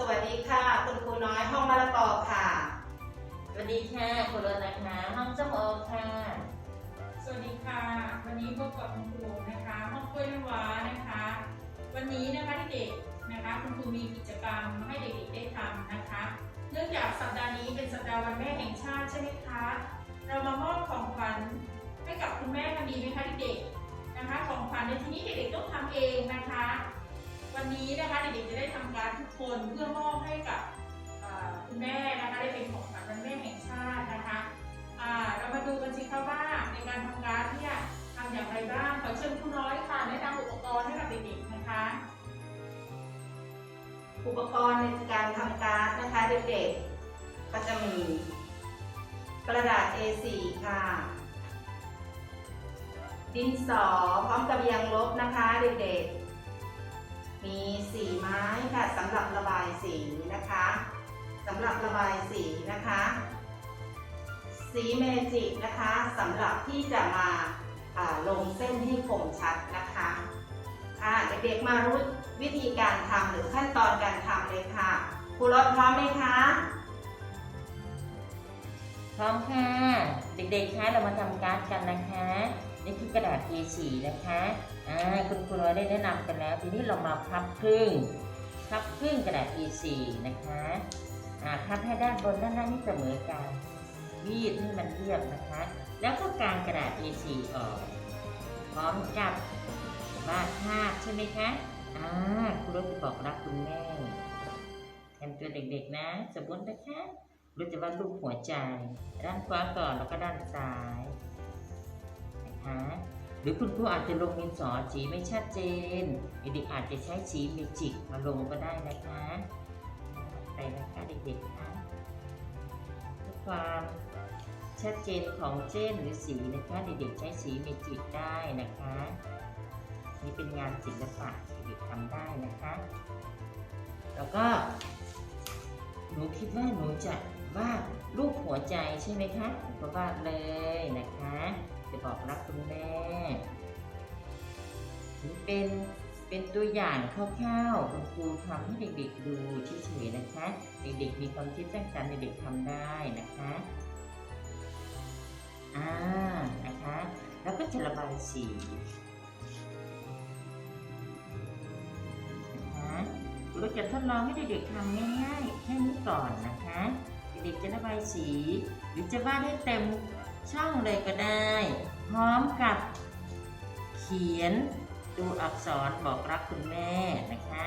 สวัสดีค่ะ คุณครูน้อยห้องมะละกอค่ะ สวัสดีค่ะคุณรณนะคะห้องเจ้าโอค่ะ สวัสดีค่ะ วันนี้พบกับคุณครูนะคะ ห้องกล้วยน้ำว้านะคะ วันนี้นะคะเด็กๆนะคะ คุณครูมีกิจกรรมให้เด็กๆได้ทำนะคะ เนื่องจากสัปดาห์นี้เป็นสัปดาห์วันแม่แห่งชาติใช่ไหมคะ เรามามอบของขวัญให้กับคุณแม่กันดีไหมคะเด็กๆนะคะ ของขวัญในที่นี้เด็กๆต้องทำเองนะคะ วันนี้นะคะเด็กๆจะได้ทำการทุกคนเพื่อมอบให้กับคุณแม่นะคะได้เป็นของขวัญวันแม่แห่งชาตินะคะเรามาดูกันสิคะว่าในการทำการเนี่ยทำอย่างไรบ้างขอเชิญครูน้อยค่ะแนะนำอุปกรณ์ให้กับเด็กๆนะคะ อุปกรณ์ในการทำการ์ดนะคะเด็กๆก็จะมี กระดาษ A4 ค่ะดินสอพร้อมกับยางลบนะคะเด็กๆ มีสีไม้ค่ะสำหรับระบายสีนะคะสำหรับระบายสีนะคะ สีเมจิกนะคะสำหรับที่จะมาาลงเส้นให้คมชัดนะคะค่ะเด็กๆมารู้วิธีการทำหรือขั้นตอนการทำเลยค่ะครูรถพร้อมไหมคะพร้อมค่ะ เด็กๆคะเรามาทำการ์ดกันนะคะ นี่คือกระดาษ A4 นะคะอ่าคุณครูได้แนะนำกันแล้ว ทีนี้เรามาพับครึ่ง พับครึ่งกระดาษ A4 นะคะอ่าพับให้ด้านบนด้านล่างนี่เสมอกันยืดให้มันเรียบนะคะ แล้วก็กางกระดาษ A4 ออก พร้อมกับวาดภาพใช่ไหมคะอ่าครูรถจะบอกรักคุณแม่แทนตัวเด็กๆนะ สมมตินะคะเราจะวาดรูปหัวใจ ด้านขวาก่อนแล้วก็ด้านซ้าย นะคะ หรือคุณครูอาจจะลงดินสอสีไม่ชัดเจนเด็กอาจจะใช้สีเมจิกมาลงก็ได้นะคะไปนะคะเด็กๆนะความชัดเจนของเส้นหรือสีนะคะเด็กๆใช้สีเมจิกได้นะคะ นี่เป็นงานศิลปะเด็กทำได้นะคะ แล้วก็หนูคิดว่าหนูจะวาดรูปหัวใจใช่ไหมคะก็วาดเลยนะคะ จะบอกรักคุณแม่นี่เป็นเป็นตัวอย่างคร่าวๆคุณครูทำให้เด็กๆดูเฉยๆนะคะ เด็กๆมีความคิดสร้างสรรค์เด็กๆทำได้นะคะอ่านะคะ แล้วก็จะระบายสีนะคะเราจะทดลองให้เด็กๆทำง่ายๆแค่นี้ก่อนนะคะ เด็กๆจะระบายสี หรือจะวาดให้เต็ม ช่องเลยก็ได้ พร้อมกับเขียนตัวอักษรบอกรักคุณแม่นะคะ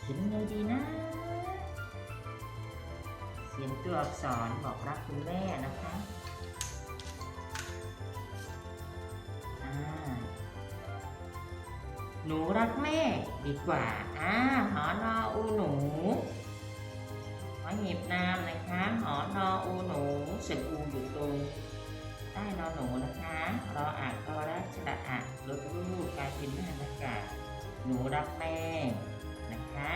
เขียนไงดีนะ เขียนตัวอักษรบอกรักคุณแม่นะคะหนูรักแม่ดีกว่า อ่าหอนออูหนู หอหีบนามนะคะหอนออูหนูเสียงอูอยู่ตรงใต้นอหนูนะคะรออ่างกอและสระอ่างลดรูปกลายเป็นหน้าอากาศหนูรักแม่นะคะ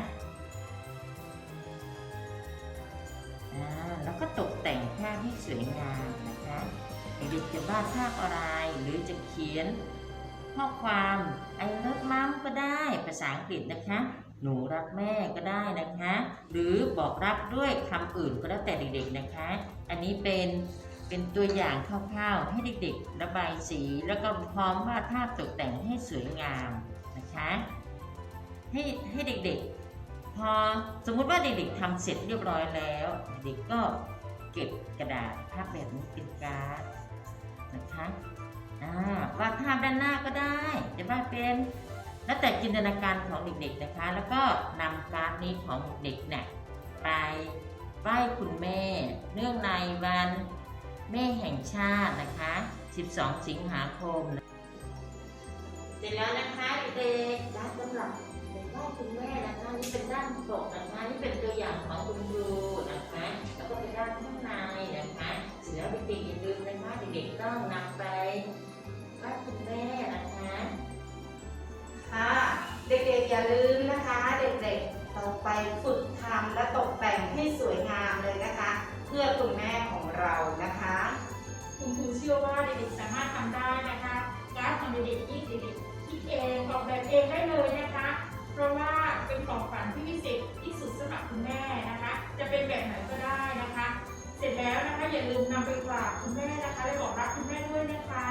แล้วก็ตกแต่งภาพให้สวยงามนะคะเด็กจะวาดภาพอะไร หรือจะเขียนข้อความ I love mom ก็ได้ภาษาอังกฤษนะคะ หนูรักแม่ก็ได้นะคะ หรือ บอกรักด้วยคำอื่นก็แล้วแต่เด็กๆนะคะ อันนี้เป็นเป็นตัวอย่างคร่าวๆให้เด็กๆ ระบายสีแล้วก็พร้อมวาดภาพตกแต่งให้สวยงามนะคะให้ให้เด็กๆ พอสมมุติว่าเด็กๆทำเสร็จเรียบร้อยแล้ว เด็กก็เก็บกระดาษภาพแบบนี้เป็นการ์ดนะคะวาดภาพด้านหน้าก็ได้ จะวาดเป็นแล้วแต่จินตนาการของเด็กๆนะคะ แล้วก็นำการ์ดนี้ของเด็กเนี่ย ไปไหว้คุณแม่ เนื่องในวัน แม่แห่งชาตินะคะ 12 สิงหาคม เสร็จแล้วนะคะเด็กๆด้านสำหรับเด็กไหว้คุณแม่นะคะนี่เป็นด้านปกนะคะนี่เป็นตัวอย่างของคุณครูนะคะ แล้วก็เป็นด้านข้างในนะคะเสร็จแล้วเด็กๆอย่าลืมนะคะเด็กๆต้องนำไปไหว้คุณแม่นะคะค่ะเด็กๆอย่าลืมนะคะ เด็กๆเราไปฝึกทำและตกแต่งให้สวยงามเลยนะคะ เพื่อคุณแม่ของเรานะคะ คุณครูเชื่อว่าเด็กๆสามารถทำได้นะคะการของเด็กๆที่เด็กๆคิดเองออกแบบเองได้เลยนะคะ เพราะว่าเป็นของขวัญที่พิเศษที่สุดสำหรับคุณแม่นะคะ จะเป็นแบบไหนก็ได้นะคะ เสร็จแล้วนะคะอย่าลืมนำไปกราบคุณแม่นะคะและบอกรักคุณแม่ด้วยนะคะ